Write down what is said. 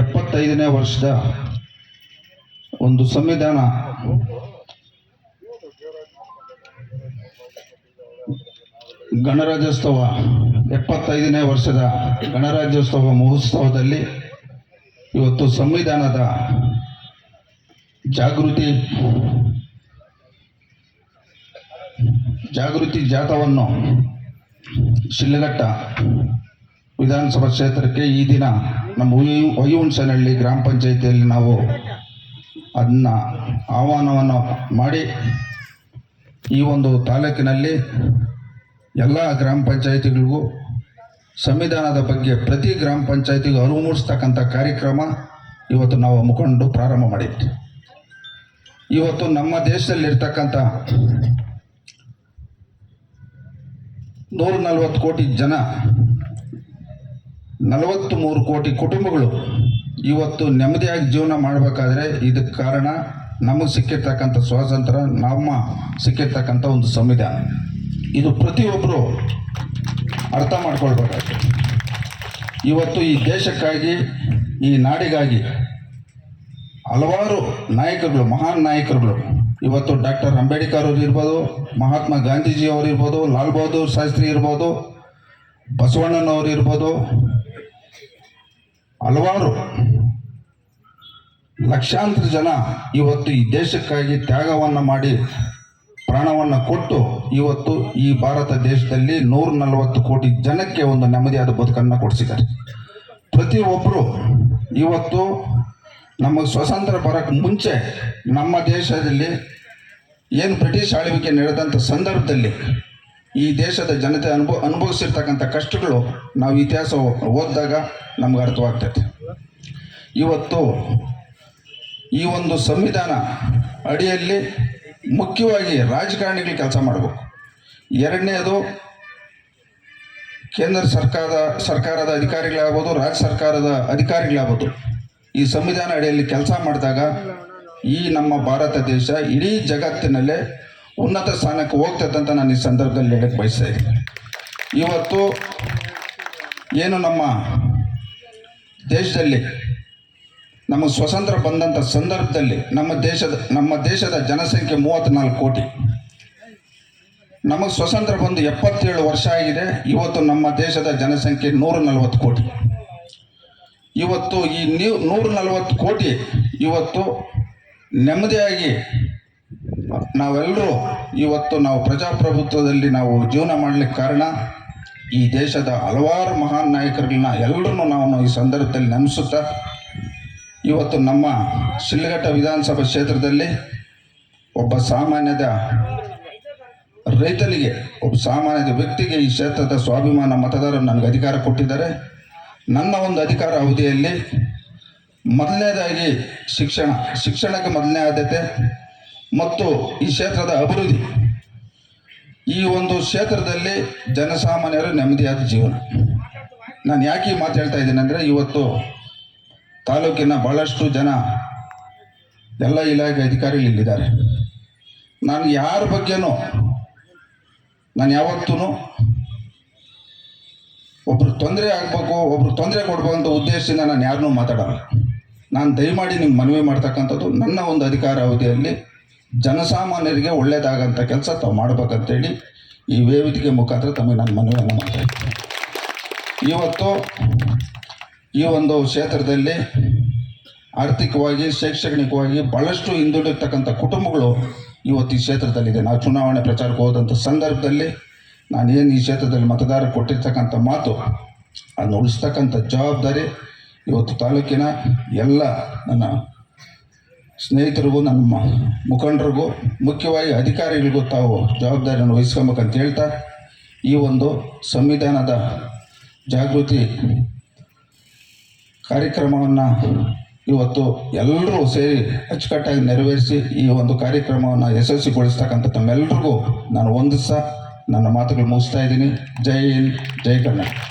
ಎಪ್ಪತ್ತೈದನೇ ವರ್ಷದ ಒಂದು ಸಂವಿಧಾನ. ಗಣರಾಜ್ಯೋತ್ಸವ, ಎಪ್ಪತ್ತೈದನೇ ವರ್ಷದ ಗಣರಾಜ್ಯೋತ್ಸವ ಮಹೋತ್ಸವದಲ್ಲಿ ಇವತ್ತು ಸಂವಿಧಾನದ ಜಾಗೃತಿ ಜಾಗೃತಿ ಜಾಥವನ್ನು ಶಿಡ್ಲಘಟ್ಟ ವಿಧಾನಸಭಾ ಕ್ಷೇತ್ರಕ್ಕೆ ಈ ದಿನ ನಮ್ಮ ವೈ- ವೈಹುಣಸನಹಳ್ಳಿ ಗ್ರಾಮ ಪಂಚಾಯಿತಿಯಲ್ಲಿ ನಾವು ಅದನ್ನ ಆಹ್ವಾನವನ್ನು ಮಾಡಿ ಈ ಒಂದು ತಾಲೂಕಿನಲ್ಲಿ ಎಲ್ಲ ಗ್ರಾಮ ಪಂಚಾಯಿತಿಗಳಿಗೂ ಸಂವಿಧಾನದ ಬಗ್ಗೆ ಪ್ರತಿ ಗ್ರಾಮ ಪಂಚಾಯಿತಿಗೂ ಅರಿವು ಮೂಡಿಸ್ತಕ್ಕಂಥ ಕಾರ್ಯಕ್ರಮ ಇವತ್ತು ನಾವು ಮುಖಂಡು ಪ್ರಾರಂಭ ಮಾಡಿದ್ವಿ ಇವತ್ತು ನಮ್ಮ ದೇಶದಲ್ಲಿರ್ತಕ್ಕಂಥ ನೂರ ನಲ್ವತ್ತು ಕೋಟಿ ಜನ ನಲವತ್ತು ಮೂರು ಕೋಟಿ ಕುಟುಂಬಗಳು ಇವತ್ತು ನೆಮ್ಮದಿಯಾಗಿ ಜೀವನ ಮಾಡಬೇಕಾದ್ರೆ ಇದಕ್ಕೆ ಕಾರಣ ನಮಗೆ ಸಿಕ್ಕಿರ್ತಕ್ಕಂಥ ಸ್ವಾತಂತ್ರ್ಯ ನಮ್ಮ ಸಿಕ್ಕಿರ್ತಕ್ಕಂಥ ಒಂದು ಸಂವಿಧಾನ. ಇದು ಪ್ರತಿಯೊಬ್ಬರು ಅರ್ಥ ಮಾಡ್ಕೊಳ್ಬೇಕಾಗ್ತದೆ ಇವತ್ತು ಈ ದೇಶಕ್ಕಾಗಿ, ಈ ನಾಡಿಗಾಗಿ ಹಲವಾರು ನಾಯಕರುಗಳು, ಮಹಾನ್ ನಾಯಕರುಗಳು, ಇವತ್ತು ಡಾಕ್ಟರ್ ಅಂಬೇಡ್ಕರ್ ಅವರು ಇರ್ಬೋದು, ಮಹಾತ್ಮ ಗಾಂಧೀಜಿ ಅವರು ಇರ್ಬೋದು, ಲಾಲ್ ಬಹದ್ದೂರ್ ಶಾಸ್ತ್ರಿ ಇರ್ಬೋದು, ಬಸವಣ್ಣನವರು ಇರ್ಬೋದು ಹಲವಾರು ಲಕ್ಷಾಂತರ ಜನ ಇವತ್ತು ಈ ದೇಶಕ್ಕಾಗಿ ತ್ಯಾಗವನ್ನು ಮಾಡಿ ಪ್ರಾಣವನ್ನು ಕೊಟ್ಟು ಇವತ್ತು ಈ ಭಾರತ ದೇಶದಲ್ಲಿ ನೂರ ನಲವತ್ತು ಕೋಟಿ ಜನಕ್ಕೆ ಒಂದು ನೆಮ್ಮದಿಯಾದ ಬದುಕನ್ನು ಕೊಡಿಸಿದ್ದಾರೆ. ಪ್ರತಿಯೊಬ್ಬರು ಇವತ್ತು ನಮಗೆ ಸ್ವಾತಂತ್ರ್ಯ ಬರೋಕ್ಕೆ ಮುಂಚೆ ನಮ್ಮ ದೇಶದಲ್ಲಿ ಏನು ಬ್ರಿಟಿಷ್ ಆಳ್ವಿಕೆ ನಡೆದಂಥ ಸಂದರ್ಭದಲ್ಲಿ ಈ ದೇಶದ ಜನತೆ ಅನುಭವ ಅನುಭವಿಸಿರ್ತಕ್ಕಂಥ ಕಷ್ಟಗಳು ನಾವು ಇತಿಹಾಸ ಓದಿದಾಗ ನಮ್ಗೆ ಅರ್ಥವಾಗ್ತೈತೆ. ಇವತ್ತು ಈ ಒಂದು ಸಂವಿಧಾನ ಅಡಿಯಲ್ಲಿ ಮುಖ್ಯವಾಗಿ ರಾಜಕಾರಣಿಗಳು ಕೆಲಸ ಮಾಡಬೇಕು. ಎರಡನೇದು ಕೇಂದ್ರ ಸರ್ಕಾರದ ಸರ್ಕಾರದ ಅಧಿಕಾರಿಗಳಾಗ್ಬೋದು, ರಾಜ್ಯ ಸರ್ಕಾರದ ಅಧಿಕಾರಿಗಳಾಗ್ಬೋದು. ಈ ಸಂವಿಧಾನ ಅಡಿಯಲ್ಲಿ ಕೆಲಸ ಮಾಡಿದಾಗ ಈ ನಮ್ಮ ಭಾರತ ದೇಶ ಇಡೀ ಜಗತ್ತಿನಲ್ಲೇ ಉನ್ನತ ಸ್ಥಾನಕ್ಕೆ ಹೋಗ್ತದೆ ಅಂತ ನಾನು ಈ ಸಂದರ್ಭದಲ್ಲಿ ಹೇಳಕ್ಕೆ ಬಯಸ್ತಾ ಇದ್ದೀನಿ. ಇವತ್ತು ಏನು ನಮ್ಮ ದೇಶದಲ್ಲಿ ನಮ್ಮ ಸ್ವತಂತ್ರ ಬಂದಂಥ ಸಂದರ್ಭದಲ್ಲಿ ನಮ್ಮ ದೇಶದ ನಮ್ಮ ದೇಶದ ಜನಸಂಖ್ಯೆ ಮೂವತ್ತ್ನಾಲ್ಕು ಕೋಟಿ. ನಮಗೆ ಸ್ವತಂತ್ರ ಬಂದು ಎಪ್ಪತ್ತೇಳು ವರ್ಷ ಆಗಿದೆ. ಇವತ್ತು ನಮ್ಮ ದೇಶದ ಜನಸಂಖ್ಯೆ ನೂರ ನಲವತ್ತು ಕೋಟಿ. ಇವತ್ತು ಈ ನೀವು ನೂರ ನಲವತ್ತು ಕೋಟಿ ಇವತ್ತು ನೆಮ್ಮದಿಯಾಗಿ ನಾವೆಲ್ಲರೂ ಇವತ್ತು ನಾವು ಪ್ರಜಾಪ್ರಭುತ್ವದಲ್ಲಿ ನಾವು ಜೀವನ ಮಾಡಲಿಕ್ಕೆ ಕಾರಣ ಈ ದೇಶದ ಹಲವಾರು ಮಹಾನ್ ನಾಯಕರನ್ನ ಎಲ್ಲರೂ ನಾವು ಈ ಸಂದರ್ಭದಲ್ಲಿ ನೆನೆಸುತ್ತಾ, ಇವತ್ತು ನಮ್ಮ ಶಿಲ್ಘಟ್ಟ ವಿಧಾನಸಭಾ ಕ್ಷೇತ್ರದಲ್ಲಿ ಒಬ್ಬ ಸಾಮಾನ್ಯದ ರೈತನಿಗೆ, ಒಬ್ಬ ಸಾಮಾನ್ಯದ ವ್ಯಕ್ತಿಗೆ ಈ ಕ್ಷೇತ್ರದ ಸ್ವಾಭಿಮಾನ ಮತದಾರರು ನನಗೆ ಅಧಿಕಾರ ಕೊಟ್ಟಿದ್ದಾರೆ. ನನ್ನ ಒಂದು ಅಧಿಕಾರ ಅವಧಿಯಲ್ಲಿ ಮೊದಲನೇದಾಗಿ ಶಿಕ್ಷಣ, ಶಿಕ್ಷಣಕ್ಕೆ ಮೊದಲನೇ ಆದ್ಯತೆ ಮತ್ತು ಈ ಕ್ಷೇತ್ರದ ಅಭಿವೃದ್ಧಿ. ಈ ಒಂದು ಕ್ಷೇತ್ರದಲ್ಲಿ ಜನಸಾಮಾನ್ಯರು ನೆಮ್ಮದಿಯಾದ ಜೀವನ. ನಾನು ಯಾಕೆ ಮಾತು ಹೇಳ್ತಾ ಇದ್ದೀನಿ ಅಂದರೆ ಇವತ್ತು ತಾಲೂಕಿನ ಭಾಳಷ್ಟು ಜನ ಎಲ್ಲ ಇಲಾಖೆ ಅಧಿಕಾರಿಗಳು ಇಲ್ಲಿದ್ದಾರೆ. ನಾನು ಯಾರ ಬಗ್ಗೆನೂ, ನಾನು ಯಾವತ್ತೂ ಒಬ್ರು ತೊಂದರೆ ಆಗಬೇಕು, ಒಬ್ರು ತೊಂದರೆ ಕೊಡ್ಬೇಕು ಅಂತ ಉದ್ದೇಶದಿಂದ ನಾನು ಯಾರನ್ನೂ ಮಾತಾಡಲ್ಲ. ನಾನು ದಯಮಾಡಿ ನಿಮ್ಗೆ ಮನವಿ ಮಾಡ್ತಕ್ಕಂಥದ್ದು ನನ್ನ ಒಂದು ಅಧಿಕಾರ ಅವಧಿಯಲ್ಲಿ ಜನಸಾಮಾನ್ಯರಿಗೆ ಒಳ್ಳೆಯದಾಗಂಥ ಕೆಲಸ ತಾವು ಮಾಡ್ಬೇಕಂತೇಳಿ ಈ ವೇದಿಕೆ ಮುಖಾಂತರ ತಮಗೆ ನಾನು ಮನವಿಯನ್ನು ಮಾಡ್ತಾ ಇವತ್ತು ಈ ಒಂದು ಕ್ಷೇತ್ರದಲ್ಲಿ ಆರ್ಥಿಕವಾಗಿ, ಶೈಕ್ಷಣಿಕವಾಗಿ ಭಾಳಷ್ಟು ಹಿಂದುಳಿರ್ತಕ್ಕಂಥ ಕುಟುಂಬಗಳು ಇವತ್ತು ಈ ಕ್ಷೇತ್ರದಲ್ಲಿದೆ. ನಾವು ಚುನಾವಣೆ ಪ್ರಚಾರಕ್ಕೆ ಹೋದಂಥ ಸಂದರ್ಭದಲ್ಲಿ ನಾನು ಏನು ಈ ಕ್ಷೇತ್ರದಲ್ಲಿ ಮತದಾರ ಕೊಟ್ಟಿರ್ತಕ್ಕಂಥ ಮಾತು, ಅದನ್ನು ಉಳಿಸ್ತಕ್ಕಂಥ ಜವಾಬ್ದಾರಿ ಇವತ್ತು ತಾಲೂಕಿನ ಎಲ್ಲ ನನ್ನ ಸ್ನೇಹಿತರಿಗೂ ನಮ್ಮ ಮುಖಂಡರಿಗೂ, ಮುಖ್ಯವಾಗಿ ಅಧಿಕಾರಿಗಳಿಗೂ ತಾವು ಜವಾಬ್ದಾರಿಯನ್ನು ವಹಿಸ್ಕೊಬೇಕಂತ ಹೇಳ್ತಾ, ಈ ಒಂದು ಸಂವಿಧಾನದ ಜಾಗೃತಿ ಕಾರ್ಯಕ್ರಮವನ್ನು ಇವತ್ತು ಎಲ್ಲರೂ ಸೇರಿ ಅಚ್ಚುಕಟ್ಟಾಗಿ ನೆರವೇರಿಸಿ ಈ ಒಂದು ಕಾರ್ಯಕ್ರಮವನ್ನು ಯಶಸ್ವಿಗೊಳಿಸ್ತಕ್ಕಂಥ ತಮ್ಮೆಲ್ಲರಿಗೂ ನಾನು ವಂದಿಸ್ತಾ ನನ್ನ ಮಾತುಗಳು ಮುಗಿಸ್ತಾ ಇದ್ದೀನಿ. ಜೈ ಹಿಂದ್, ಜೈ ಕರ್ನಾಟಕ.